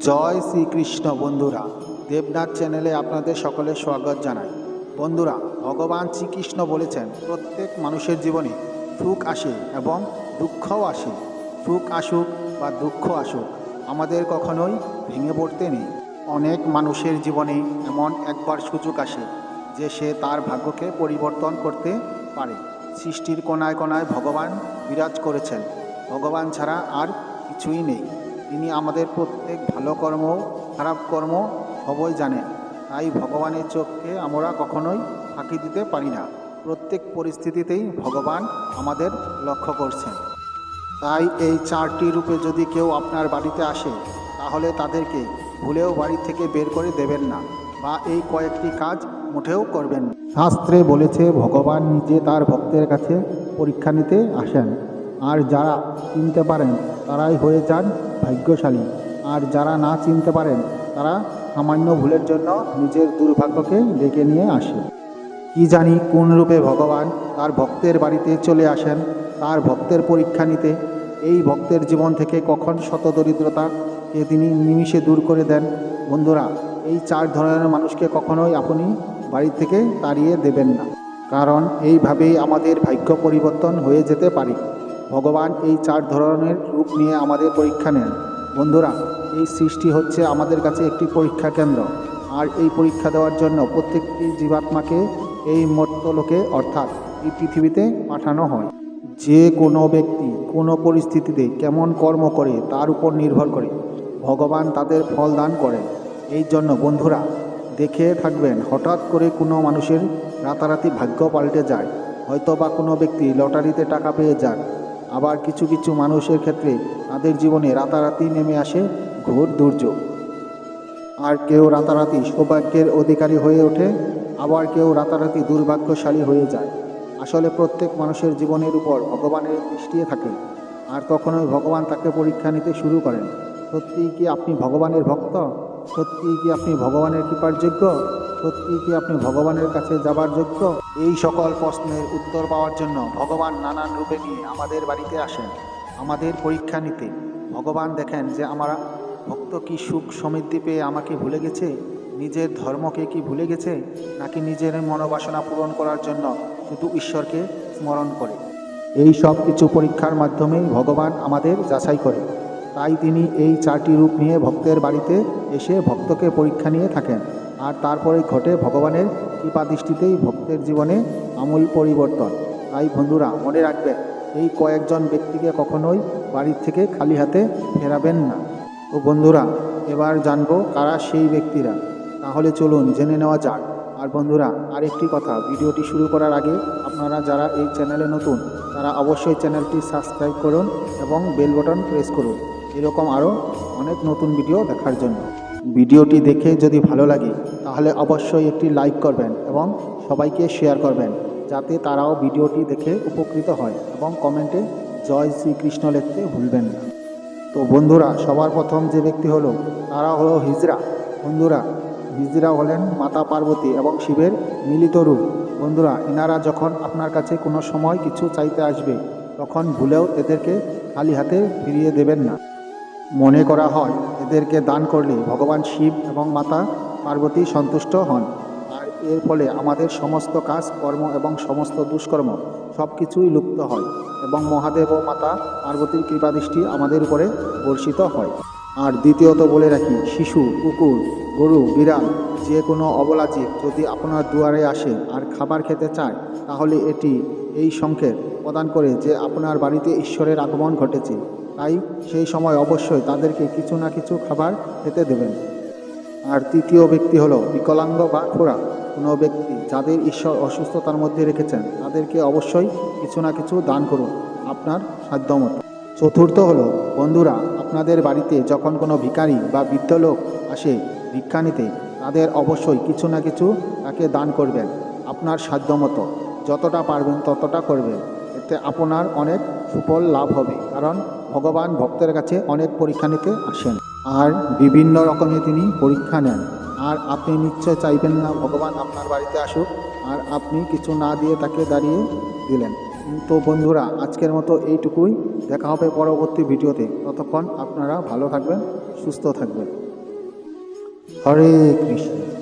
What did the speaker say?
জয় শ্রীকৃষ্ণ বন্ধুরা। দেবনাথ চ্যানেলে আপনাদের সকলে স্বাগত জানাই। বন্ধুরা, ভগবান শ্রীকৃষ্ণ বলেছেন, প্রত্যেক মানুষের জীবনে সুখ আসে এবং দুঃখও আসে। সুখ আসুক বা দুঃখ আসুক, আমাদের কখনোই ভেঙে পড়তে নেই। অনেক মানুষের জীবনে এমন একবার সুযোগ আসে যে সে তার ভাগ্যকে পরিবর্তন করতে পারে। সৃষ্টির কোনায় কোনায় ভগবান বিরাজ করেছেন। ভগবান ছাড়া আর কিছুই নেই। তিনি আমাদের প্রত্যেক ভালো কর্ম, খারাপ কর্ম সবই জানেন। তাই ভগবানের চোখকে আমরা কখনোই ফাঁকি দিতে পারি না। প্রত্যেক পরিস্থিতিতেই ভগবান আমাদের লক্ষ্য করছেন। তাই এই চারটি রূপে যদি কেউ আপনার বাড়িতে আসে, তাহলে তাদেরকে ভুলেও বাড়ি থেকে বের করে দেবেন না বা এই কয়েকটি কাজ মুঠেও করবেন শাস্ত্রে বলেছে, ভগবান নিজে তার ভক্তের কাছে পরীক্ষা নিতে আসেন। আর যারা চিনতে পারেন তারাই হয়ে যান ভাগ্যশালী। আর যারা না চিনতে পারেন, তারা সামান্য ভুলের জন্য নিজের দুর্ভাগ্যকে ডেকে নিয়ে আসে। কি জানি কোন রূপে ভগবান তার ভক্তের বাড়িতে চলে আসেন, তার ভক্তের পরীক্ষা নিতে। এই ভক্তের জীবন থেকে কখন শত দরিদ্রতাকে তিনি নিমিষে দূর করে দেন? বন্ধুরা, এই চার ধরনের মানুষকে কখনোই আপনি বাড়ি থেকে তাড়িয়ে দেবেন না। কারণ এইভাবেই আমাদের ভাগ্য পরিবর্তন হয়ে যেতে পারে। ভগবান এই চার ধরনের রূপ নিয়ে আমাদের পরীক্ষা নেন। বন্ধুরা, এই সৃষ্টি হচ্ছে আমাদের কাছে একটি পরীক্ষা কেন্দ্র। আর এই পরীক্ষা দেওয়ার জন্য প্রত্যেকটি জীবাত্মাকে এই মর্তলোকে, অর্থাৎ এই পৃথিবীতে পাঠানো হয়। যে কোনো ব্যক্তি কোনো পরিস্থিতিতে কেমন কর্ম করে তার উপর নির্ভর করে। ভগবান তাদের ফল দান করেন এই জন্য বন্ধুরা, দেখে থাকবেন, হঠাৎ করে কোনো মানুষের রাতারাতি ভাগ্য পাল্টে যায়। হয়তো বা কোনো ব্যক্তি লটারিতে টাকা পেয়ে যান আবার কিছু কিছু মানুষের ক্ষেত্রে তাদের জীবনে রাতারাতি নেমে আসে ঘোর দুর্যোগ। আর কেউ রাতারাতি সৌভাগ্যের অধিকারী হয়ে ওঠে, আবার কেউ রাতারাতি দুর্ভাগ্যশালী হয়ে যায়। আসলে প্রত্যেক মানুষের জীবনের উপর ভগবানের দৃষ্টি থাকে, আর তখনই ভগবান তাকে পরীক্ষা নিতে শুরু করেন সত্যিই কি আপনি ভগবানের ভক্ত? সত্যিই কি আপনি ভগবানের কৃপার যোগ্য? সত্যিই কি আপনি ভগবানের কাছে যাবার যোগ্য? এই সকল প্রশ্নের উত্তর পাওয়ার জন্য ভগবান নানান রূপে নিয়ে আমাদের বাড়িতে আসেন। আমাদের পরীক্ষা নিতে। ভগবান দেখেন যে আমরা ভক্ত কি সুখ সমৃদ্ধি পেয়ে আমাকে ভুলে গেছে? নিজের ধর্মকে কি ভুলে গেছে? নাকি নিজের মনোবাসনা পূরণ করার জন্য শুধু ঈশ্বরকে স্মরণ করে? এই সব কিছু পরীক্ষার মাধ্যমেই ভগবান আমাদের যাচাই করে। তাই তিনি এই চারটি রূপ নিয়ে ভক্তের বাড়িতে এসে ভক্তকে পরীক্ষা নিয়ে থাকেন। আর তারপরে ঘটে ভগবানের কৃপা দৃষ্টিতেই ভক্তের জীবনে আমূল পরিবর্তন। তাই বন্ধুরা, মনে রাখবেন, এই কয়েকজন ব্যক্তিকে কখনোই বাড়ির থেকে খালি হাতে ফেরাবেন না। তো বন্ধুরা, এবার জানব কারা সেই ব্যক্তিরা। তাহলে চলুন জেনে নেওয়া যাক। আর বন্ধুরা, আরেকটি কথা, ভিডিওটি শুরু করার আগে আপনারা যারা এই চ্যানেলে নতুন, তারা অবশ্যই চ্যানেলটি সাবস্ক্রাইব করুন এবং বেল বাটন প্রেস করুন। এরকম আরও অনেক নতুন ভিডিও দেখার জন্য। ভিডিওটি দেখে যদি ভালো লাগে, তাহলে অবশ্যই একটি লাইক করবেন এবং সবাইকে শেয়ার করবেন, যাতে তারাও ভিডিওটি দেখে উপকৃত হয় এবং কমেন্টে জয় শ্রীকৃষ্ণ লিখতে ভুলবেন না। তো বন্ধুরা, সবার প্রথম যে ব্যক্তি হলো, তারা হলো হিজরা। বন্ধুরা, হিজরা হলেন মাতা পার্বতী এবং শিবের মিলিত রূপ। বন্ধুরা এনারা যখন আপনার কাছে কোনো সময় কিছু চাইতে আসবে, তখন ভুলেও এদেরকে খালি হাতে ফিরিয়ে দেবেন না। মনে করা হয়, এদেরকে দান করলে ভগবান শিব এবং মাতা পার্বতী সন্তুষ্ট হন। আর এর ফলে আমাদের সমস্ত কাজ, কর্ম এবং সমস্ত দুষ্কর্ম সব কিছুই লুপ্ত হয় এবং মহাদেব ও মাতা পার্বতীর কৃপাদৃষ্টি আমাদের উপরে বর্ষিত হয়। আর দ্বিতীয়ত বলে রাখি, শিশু, কুকুর, গরু, বিড়াল যে কোনো অবলা জীব যদি আপনার দুয়ারে আসে আর খাবার খেতে চায়, তাহলে এটি এই সংকেত প্রদান করে যে আপনার বাড়িতে ঈশ্বরের আগমন ঘটেছে। তাই সেই সময় অবশ্যই তাদেরকে কিছু না কিছু খাবার খেতে দেবেন। আর তৃতীয় ব্যক্তি হলো বিকলাঙ্গ বা খোরা কোনো ব্যক্তি যাদের ঈশ্বর অসুস্থতার মধ্যে রেখেছেন, তাদেরকে অবশ্যই কিছু না কিছু দান করুন আপনার সাধ্যমতো। চতুর্থ হলো, বন্ধুরা, আপনাদের বাড়িতে যখন কোনো ভিখারি বা বৃদ্ধ লোক আসে ভিক্ষা নিতে, তাদের অবশ্যই কিছু না কিছু তাকে দান করবেন আপনার সাধ্যমতো। যতটা পারবেন ততটা করবেন। এতে আপনার অনেক সুফল লাভ হবে। কারণ ভগবান ভক্তের কাছে অনেক পরীক্ষা নিতে আসেন। আর বিভিন্ন রকমের তিনি পরীক্ষা নেন। আর আপনি নিশ্চয় চাইবেন না ভগবান আপনার বাড়িতে আসুক আর আপনি কিছু না দিয়ে তাকে দাঁড়িয়ে দিলেন। তো বন্ধুরা, আজকের মতো এইটুকুই। দেখা হবে পরবর্তী ভিডিওতে। ততক্ষণ আপনারা ভালো থাকবেন, সুস্থ থাকবেন। হরে কৃষ্ণ।